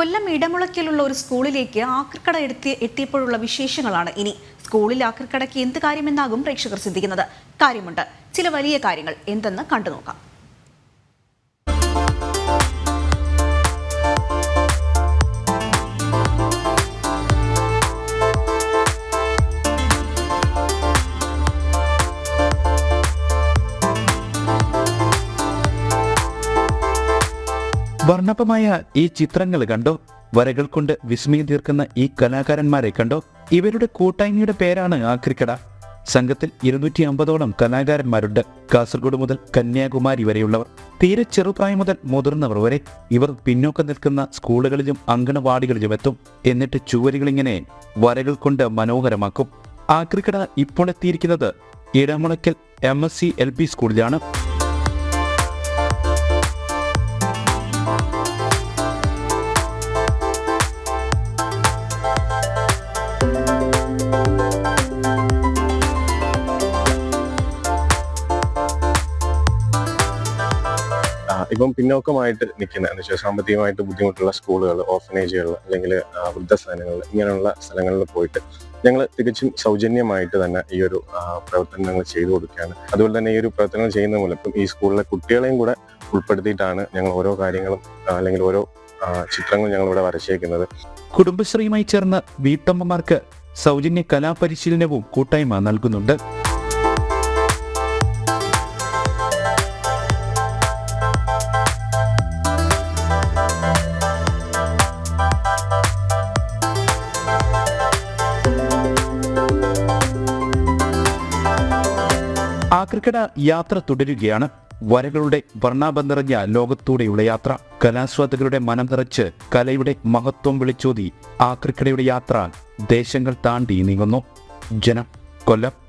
കൊല്ലം ഇടമുളക്കിലുള്ള ഒരു സ്കൂളിലേക്ക് ആക്രിക്കട എത്തി എത്തിയപ്പോഴുള്ള വിശേഷങ്ങളാണ് ഇനി. സ്കൂളിൽ ആക്രിക്കടയ്ക്ക് എന്ത് കാര്യമെന്നാകും പ്രേക്ഷകർ ചിന്തിക്കുന്നത്. കാര്യമുണ്ട്. ചില വലിയ കാര്യങ്ങൾ എന്തെന്ന് കണ്ടു നോക്കാം വർണപ്പമായ ഈ ചിത്രങ്ങൾ കണ്ടോ? വരകൾ കൊണ്ട് വിസ്മയം തീർക്കുന്ന ഈ കലാകാരന്മാരെ കണ്ടോ? ഇവരുടെ കൂട്ടായ്മയുടെ പേരാണ് ആക്രിക്കട സംഘത്തിൽ ഇരുന്നൂറ്റി അമ്പതോളം കലാകാരന്മാരുണ്ട്. കാസർഗോഡ് മുതൽ കന്യാകുമാരി വരെയുള്ളവർ. തീരെ ചെറുപ്രായം മുതൽ മുതിർന്നവർ വരെ ഇവർ പിന്നോക്കം നിൽക്കുന്ന സ്കൂളുകളിലും അങ്കണവാടികളിലും എത്തും. എന്നിട്ട് ചുവരുകളിങ്ങനെ വരകൾ കൊണ്ട് മനോഹരമാക്കും. ആക്രിക്കട ഇപ്പോൾ എത്തിയിരിക്കുന്നത് Edamulakkal M S C L P സ്കൂളിലാണ്. ഇപ്പം പിന്നോക്കമായിട്ട് നിൽക്കുന്ന എന്ന് വെച്ചാൽ സാമ്പത്തികമായിട്ട് ബുദ്ധിമുട്ടുള്ള സ്കൂളുകൾ ഓർഫനേജുകൾ അല്ലെങ്കിൽ വൃദ്ധസ്ഥാനങ്ങൾ ഇങ്ങനെയുള്ള സ്ഥലങ്ങളിൽ പോയിട്ട് ഞങ്ങൾ തികച്ചും സൗജന്യമായിട്ട് തന്നെ ഈ ഒരു പ്രവർത്തനം പ്രവർത്തനങ്ങൾ ചെയ്തു കൊടുക്കുകയാണ്. അതുപോലെ തന്നെ ഈ ഒരു പ്രവർത്തനങ്ങൾ ചെയ്യുന്ന മൂലം ഇപ്പം ഈ സ്കൂളിലെ കുട്ടികളെയും കൂടെ ഉൾപ്പെടുത്തിയിട്ടാണ് ഞങ്ങൾ ഓരോ കാര്യങ്ങളും അല്ലെങ്കിൽ ഓരോ ചിത്രങ്ങൾ ഞങ്ങൾ ഇവിടെ വരച്ചേക്കുന്നത്. കുടുംബശ്രീയുമായി ചേർന്ന് വീട്ടമ്മമാർക്ക് സൗജന്യ കലാപരിശീലനവും കൂട്ടായ്മ നൽകുന്നുണ്ട്. ആക്രിക്കട യാത്ര തുടരുകയാണ്. വരകളുടെ വർണാബന്ധറിഞ്ഞ ലോകത്തൂടെയുള്ള യാത്ര. കലാസ്വാദകരുടെ മനം നിറച്ച് കലയുടെ മഹത്വം വിളിച്ചോതി ആക്രിക്കടയുടെ യാത്ര ദേശങ്ങൾ താണ്ടി നീങ്ങുന്നു. ജനം കൊല്ലം.